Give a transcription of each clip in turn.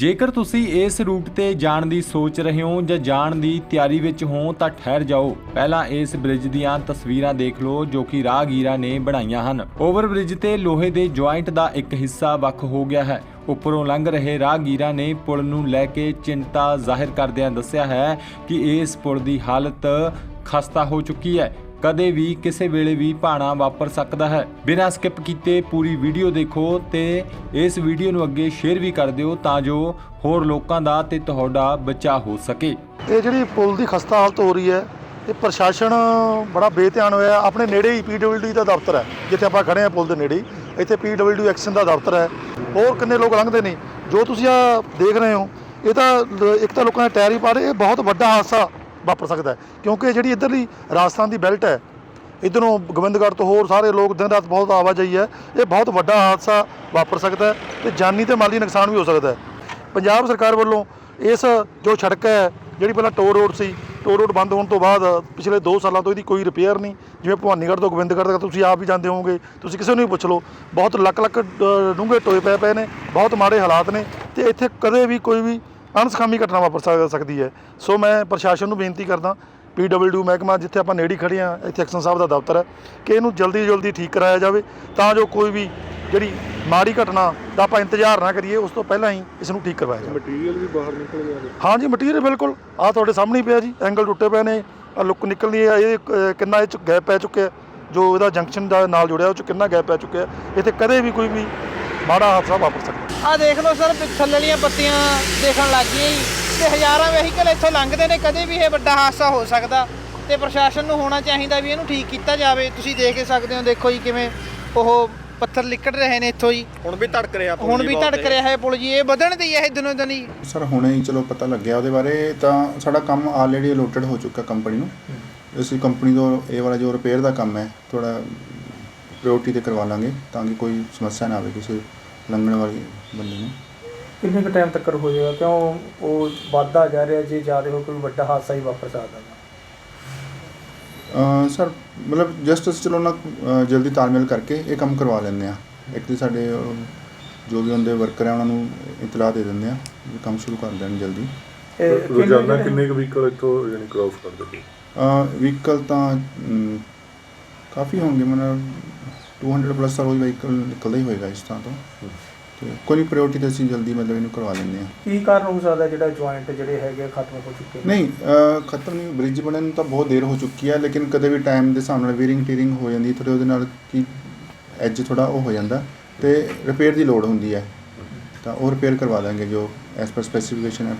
ਜੇਕਰ ਤੁਸੀਂ ਇਸ ਰੂਟ ਤੇ ਜਾਣ ਦੀ ਸੋਚ ਰਹੇ ਹੋ ਜਾਂ ਜਾਣ ਦੀ ਤਿਆਰੀ ਵਿੱਚ ਹੋ, ਤਾਂ ਠਹਿਰ ਜਾਓ। ਪਹਿਲਾਂ ਇਸ ਬ੍ਰਿਜ ਦੀਆਂ ਤਸਵੀਰਾਂ ਦੇਖ ਲਓ, ਜੋ ਕਿ ਰਾਹਗੀਰਾਂ ਨੇ ਬਣਾਈਆਂ ਹਨ। ਓਵਰ ਬ੍ਰਿਜ ਤੇ ਲੋਹੇ ਦੇ ਜੁਆਇੰਟ ਦਾ ਇੱਕ ਹਿੱਸਾ ਵੱਖ ਹੋ ਗਿਆ ਹੈ। ਉੱਪਰੋਂ ਲੰਘ ਰਹੇ ਰਾਹਗੀਰਾਂ ਨੇ ਪੁਲ ਨੂੰ ਲੈ ਕੇ ਚਿੰਤਾ ਜ਼ਾਹਿਰ ਕਰਦਿਆਂ ਦੱਸਿਆ ਹੈ ਕਿ ਇਸ ਪੁਲ ਦੀ ਹਾਲਤ ਖਸਤਾ ਹੋ ਚੁੱਕੀ ਹੈ। ਕਦੇ ਵੀ ਕਿਸੇ ਵੇਲੇ ਵੀ ਭਾਣਾ ਵਾਪਰ ਸਕਦਾ ਹੈ। ਬਿਨਾਂ ਸਕਿਪ ਕੀਤੇ ਪੂਰੀ ਵੀਡੀਓ ਦੇਖੋ ਤੇ ਇਸ ਵੀਡੀਓ ਨੂੰ ਅੱਗੇ ਸ਼ੇਅਰ ਵੀ ਕਰ ਦਿਓ ਤਾਂ ਜੋ ਹੋਰ ਲੋਕਾਂ ਦਾ ਤੇ ਤੁਹਾਡਾ ਬਚਾਅ ਹੋ ਸਕੇ। ਇਹ ਜਿਹੜੀ ਪੁਲ ਦੀ ਖਸਤਾ ਹਾਲਤ ਹੋ ਰਹੀ ਹੈ, ਇਹ ਪ੍ਰਸ਼ਾਸਨ ਬੜਾ ਬੇਧਿਆਨ ਹੋਇਆ। ਆਪਣੇ ਨੇੜੇ ਹੀ ਪੀਡਬਲਯੂਡੀ ਦਾ ਦਫ਼ਤਰ ਹੈ, ਜਿੱਥੇ ਆਪਾਂ ਖੜੇ ਹਾਂ ਪੁਲ ਦੇ ਨੇੜੇ ਹੀ। ਇੱਥੇ ਪੀਡਬਲਯੂ ਐਕਸ਼ਨ ਦਾ ਦਫ਼ਤਰ ਹੈ। ਹੋਰ ਕਿੰਨੇ ਲੋਕ ਲੰਘਦੇ ਨੇ? ਜੋ ਤੁਸੀਂ ਆ ਦੇਖ ਰਹੇ ਹੋ, ਇਹ ਤਾਂ ਇੱਕ ਤਾਂ ਲੋਕਾਂ ਦੇ ਟਾਇਰ ਹੀ ਪਾ ਰਹੇ ਇਹ ਬਹੁਤ ਵੱਡਾ ਹਾਦਸਾ ਵਾਪਰ ਸਕਦਾ ਹੈ। ਕਿਉਂਕਿ ਜਿਹੜੀ ਇੱਧਰਲੀ ਰਾਜਸਥਾਨ ਦੀ ਬੈਲਟ ਹੈ, ਇੱਧਰੋਂ ਗੋਬਿੰਦਗੜ੍ਹ ਤੋਂ ਹੋਰ ਸਾਰੇ ਲੋਕ ਦਿਨ ਰਾਤ ਬਹੁਤ ਆਵਾਜਾਈ ਹੈ, ਇਹ ਬਹੁਤ ਵੱਡਾ ਹਾਦਸਾ ਵਾਪਰ ਸਕਦਾ ਹੈ ਤੇ ਜਾਨੀ ਤੇ ਮਾਲੀ ਨੁਕਸਾਨ ਵੀ ਹੋ ਸਕਦਾ ਪੰਜਾਬ ਸਰਕਾਰ ਵੱਲੋਂ ਇਸ ਜੋ ਸੜਕ ਹੈ, ਜਿਹੜੀ ਪਹਿਲਾਂ ਟੋਰ ਰੋਡ ਸੀ ਟੋਰ ਰੋਡ ਬੰਦ ਹੋਣ ਤੋਂ ਬਾਅਦ ਪਿਛਲੇ 2 ਸਾਲਾਂ ਤੋਂ ਇਹਦੀ ਕੋਈ ਰਿਪੇਅਰ ਨਹੀਂ। ਜਿਵੇਂ ਭਵਾਨੀਗੜ੍ਹ ਤੋਂ ਗੋਬਿੰਦਗੜ੍ਹ ਤੱਕ ਤੁਸੀਂ ਆਪ ਵੀ ਜਾਂਦੇ ਹੋਵੋਗੇ, ਤੁਸੀਂ ਕਿਸੇ ਨੂੰ ਵੀ ਪੁੱਛ ਲਓ, ਬਹੁਤ ਲੱਕ ਲੱਕ ਡੂੰਘੇ ਟੋਏ ਪਏ ਪਏ ਨੇ, ਬਹੁਤ ਮਾੜੇ ਹਾਲਾਤ ਨੇ ਤੇ ਇੱਥੇ ਕਦੇ ਵੀ ਕੋਈ ਵੀ ਅਣਸਖਾਮੀ ਘਟਨਾ ਵਾਪਰ ਸਕ- ਸਕਦੀ ਹੈ। ਸੋ ਮੈਂ ਪ੍ਰਸ਼ਾਸਨ ਨੂੰ ਬੇਨਤੀ ਕਰਦਾ ਪੀਡਬਲਯੂ ਮਹਿਕਮਾ ਜਿੱਥੇ ਆਪਾਂ ਨੇੜੇ ਖੜੇ ਆ ਇੱਥੇ ਐਕਸ਼ਨ ਸਾਹਿਬ ਦਾ ਦਫ਼ਤਰ ਹੈ ਕਿ ਇਹਨੂੰ ਜਲਦੀ ਜਲਦੀ ਠੀਕ ਕਰਾਇਆ ਜਾਵੇ ਤਾਂ ਜੋ ਕੋਈ ਵੀ ਜਿਹੜੀ ਮਾੜੀ ਘਟਨਾ ਦਾ ਆਪਾਂ ਇੰਤਜ਼ਾਰ ਨਾ ਕਰੀਏ ਉਸ ਤੋਂ ਪਹਿਲਾਂ ਹੀ ਇਸ ਨੂੰ ਠੀਕ ਕਰਵਾਇਆ ਜਾਵੇ। ਮਟੀਰੀਅਲ ਵੀ ਬਾਹਰ ਨਿਕਲ ਗਿਆ ਹੈ ਹਾਂਜੀ ਮਟੀਰੀਅਲ ਬਿਲਕੁਲ ਆ ਤੁਹਾਡੇ ਸਾਹਮਣੇ ਹੀ ਪਿਆ ਜੀ ਐਂਗਲ ਟੁੱਟੇ ਪਏ ਨੇ ਆ ਲੁੱਕ ਨਿਕਲਣੀ ਹੈ ਇਹ ਅ, ਕਿੰਨਾ ਇਹ ਚ ਗੈਪ ਪੈ ਚੁੱਕਿਆ ਜੋ ਇਹਦਾ ਜੰਕਸ਼ਨ ਦਾ ਨਾਲ ਜੁੜਿਆ ਉਹ ਚ ਕਿੰਨਾ ਗੈਪ ਪੈ ਚੁੱਕਿਆ ਇੱਥੇ ਕਦੇ ਵੀ ਕੋਈ ਵੀ ਮਾੜਾ ਹਾਦਸਾ ਵਾਪਰ ਸਕਦਾ। ਆ ਦੇਖ ਲਓ ਸਰ ਥੱਲੇ ਵਾਲੀਆਂ ਬੱਤੀਆਂ ਦੇਖਣ ਲੱਗ ਗਈਆਂ ਜੀ। ਤੇ ਹਜ਼ਾਰਾਂ ਵਹੀਕਲ ਇੱਥੋਂ ਲੰਘਦੇ ਨੇ ਕਦੇ ਵੀ ਇਹ ਵੱਡਾ ਹਾਦਸਾ ਹੋ ਸਕਦਾ। ਤੇ ਪ੍ਰਸ਼ਾਸਨ ਨੂੰ ਹੋਣਾ ਚਾਹੀਦਾ ਵੀ ਇਹਨੂੰ ਠੀਕ ਕੀਤਾ ਜਾਵੇ। ਤੁਸੀਂ ਦੇਖ ਹੀ ਸਕਦੇ ਹੋ ਦੇਖੋ ਜੀ ਕਿਵੇਂ ਉਹ ਪੱਥਰ ਲਿਕੜ ਰਹੇ ਨੇ ਇੱਥੋਂ ਜੀ। ਹੁਣ ਵੀ ਧੜਕ ਰਿਹਾ ਪੁਲ ਹੁਣ ਵੀ ਧੜਕ ਰਿਹਾ ਹੈ ਪੁਲ ਜੀ। ਇਹ ਵਧਣ ਦੀ ਹੈ ਦਿਨੋਂ ਦਿਨ ਹੀ। ਸਰ ਹੁਣੇ ਹੀ ਚਲੋ ਪਤਾ ਲੱਗਿਆ ਉਹਦੇ ਬਾਰੇ। ਤਾਂ ਸਾਡਾ ਕੰਮ ਆਲਰੇਡੀ ਅਲੋਟਡ ਹੋ ਚੁੱਕਾ ਕੰਪਨੀ ਨੂੰ। ਅਸੀਂ ਕੰਪਨੀ ਤੋਂ ਇਹ ਵਾਲਾ ਜੋ ਰਿਪੇਅਰ ਦਾ ਕੰਮ ਹੈ ਥੋੜਾ ਪ੍ਰਾਇੋਰਟੀ ਤੇ ਕਰਵਾ ਲਾਂਗੇ ਤਾਂ ਕਿ ਕੋਈ ਸਮੱਸਿਆ ਨਾ ਆਵੇ ਕਿਸੇ ਲੰਘਣ ਵਾਲੀ ਬੰਦੇ ਨੂੰ। ਕਿੰਨੇ ਕੁ ਟਾਈਮ ਤੱਕ ਹੋ ਜਾਏਗਾ? ਕਿਉਂ ਉਹ ਵੱਧਦਾ ਜਾ ਰਿਹਾ ਜੇ ਜ਼ਿਆਦਾ ਹੋ ਕੋਈ ਵੱਡਾ ਹਾਦਸਾ ਹੀ ਵਾਪਰ ਸਕਦਾ ਵਾ। ਅਹ ਸਰ ਮਤਲਬ ਜਸਟ ਅਸੀਂ ਚਲੋ ਨਾ ਅਹ ਜਲਦੀ ਤਾਲਮੇਲ ਕਰਕੇ ਇਹ ਕੰਮ ਕਰਵਾ ਲੈਂਦੇ ਆ ਇੱਕ ਤੇ ਸਾਡੇ ਅਹ, ਜੋ ਵੀ ਹੁੰਦੇ ਵਰਕਰ ਆ ਉਹਨਾਂ ਨੂੰ ਇਤਲਾਹ ਦੇ ਦਿੰਦੇ ਆ ਵੀ ਕੰਮ ਸ਼ੁਰੂ ਕਰ ਦੇਣ ਜਲਦੀ। ਇਹ ਰੋਜ਼ਾਨਾ ਕਿੰਨੇ ਕੁ ਵਹੀਕਲ ਇੱਥੋਂ ਯਾਨੀ ਕ੍ਰਾਸ ਕਰਦੇ ਪਏ ਵਹੀਕਲ ਤਾਂ ਅਮ, ਕਾਫੀ ਹੋਣਗੇ ਮਤਲਬ 200 ਪਲੱਸ ਤਾਂ ਰੋਜ਼ ਵਹੀਕਲ ਨਿਕਲਦਾ ਹੀ ਹੋਏਗਾ ਇਸ ਤਰ੍ਹਾਂ ਤੋਂ। ਤੇ ਕੋਈ ਪ੍ਰਾਇੋਰਟੀ ਤੇ ਅਸੀਂ ਜਲਦੀ ਮਤਲਬ ਇਹਨੂੰ ਕਰਵਾ ਲੈਂਦੇ ਆ ਕੀ ਕਾਰਨ ਹੋ ਸਕਦਾ ਜਿਹੜਾ ਜੁਆਇੰਟ ਜਿਹੜੇ ਹੈਗੇ ਖਤਮ ਹੋ ਚੁੱਕੇ ਨੇ? ਨਹੀਂ ਅਹ, ਖਤਮ ਨਹੀਂ ਬ੍ਰਿਜ ਬਣਨ ਨੂੰ ਤਾਂ ਬਹੁਤ ਦੇਰ ਹੋ ਚੁੱਕੀ ਹੈ ਲੇਕਿਨ ਕਦੇ ਵੀ ਟਾਈਮ ਦੇ ਹਿਸਾਬ ਨਾਲ ਵੀਰਿੰਗ ਟੀਰਿੰਗ ਹੋ ਜਾਂਦੀ ਥੋੜੇ ਉਹਦੇ ਨਾਲ ਕੀ ਐਜ ਥੋੜਾ ਉਹ ਹੋ ਜਾਂਦਾ ਤੇ ਰਿਪੇਅਰ ਦੀ ਲੋੜ ਹੁੰਦੀ ਹੈ ਤਾਂ ਉਹ ਰਿਪੇਅਰ ਕਰਵਾ ਦਾਂਗੇ ਜੋ ਐਸ ਪਰ ਸਪੈਸੀਫਿਕੇਸ਼ਨ ਹੈ।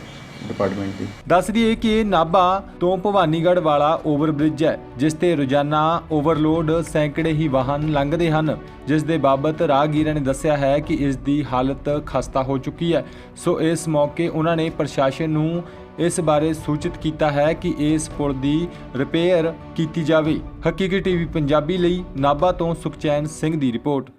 ਡਿਪਾਰਟਮੈਂਟ ਦੀ। ਦੱਸ ਦਈਏ ਕਿ ਨਾਭਾ ਤੋਂ ਭਵਾਨੀਗੜ੍ਹ ਵਾਲਾ ਓਵਰਬ੍ਰਿਜ ਹੈ, ਜਿਸ ਤੇ ਰੋਜ਼ਾਨਾ ਓਵਰਲੋਡ ਸੈਂਕੜੇ ਹੀ ਵਾਹਨ ਲੰਘਦੇ ਹਨ, ਜਿਸ ਦੇ ਬਾਬਤ ਰਾਹਗੀਰਾਂ ਨੇ ਦੱਸਿਆ ਹੈ ਕਿ ਇਸ ਦੀ ਹਾਲਤ ਖਸਤਾ ਹੋ ਚੁੱਕੀ ਹੈ। ਸੋ ਇਸ ਮੌਕੇ ਉਹਨਾਂ ਨੇ ਪ੍ਰਸ਼ਾਸਨ ਨੂੰ ਇਸ ਬਾਰੇ ਸੂਚਿਤ ਕੀਤਾ ਹੈ ਕਿ ਇਸ ਪੁਲ ਦੀ ਰਿਪੇਅਰ ਕੀਤੀ ਜਾਵੇ। ਹਕੀਕੀ ਟੀਵੀ ਪੰਜਾਬੀ ਲਈ ਨਾਭਾ ਤੋਂ ਸੁਖਚੈਨ ਸਿੰਘ ਦੀ ਰਿਪੋਰਟ।